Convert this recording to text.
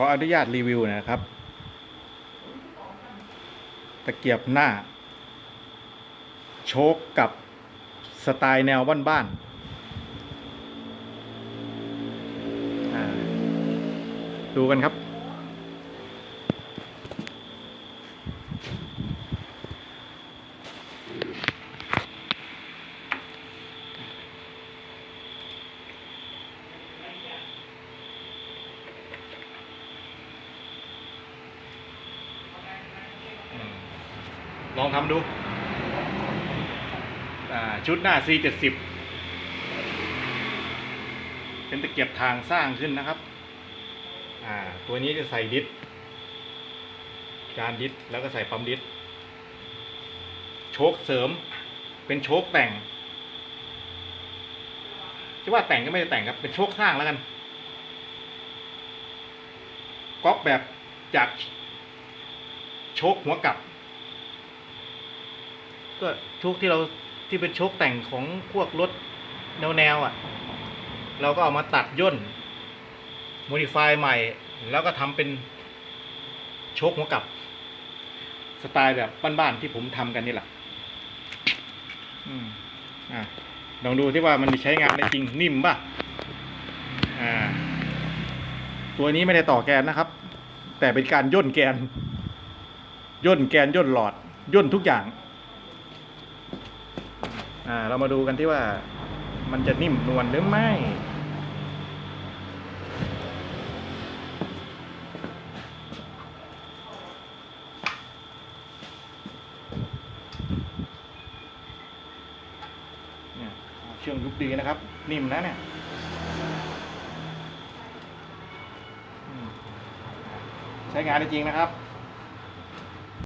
ออนุญาตรีวิวนะครับ ตะเกียบหน้า โชคกับสไตล์แนวบ้านๆดูกันครับ ลองทำดู ชุดหน้า C70 เป็นตะเกียบทางสร้างขึ้นนะครับ ตัวนี้จะใส่ดิสจานดิสแล้วก็ใส่ปั๊มดิสโชคเสริม เป็นโชคแต่งจะว่าแต่งก็ไม่ได้แต่งครับ เป็นโชคสร้างแล้วกันก๊อกแบบจากโชคหัวกลับ ก็โชคที่เราที่เป็นชคแต่งของพวกรถแนวแนวๆอะ เราก็เอามาตัดย่นโมดิฟายใหม่ แล้วก็ทำเป็นชคหัวกลับ สไตล์แบบบ้านๆที่ผมทำกันนี่แหละอืมอะลองดูที่ว่ามันใช้งานได้จริงนิ่มป่ะ อ่า ตัวนี้ไม่ได้ต่อแกนนะครับ แต่เป็นการย่นแกน ย่นแกนย่นหลอด ย่นทุกอย่าง อ่า เรามาดูกันที่ว่ามันจะนิ่มนวลหรือไม่ เนี่ยเชื่องยุบดีนะครับ นิ่มนะเนี่ยใช้งานได้จริงนะครับ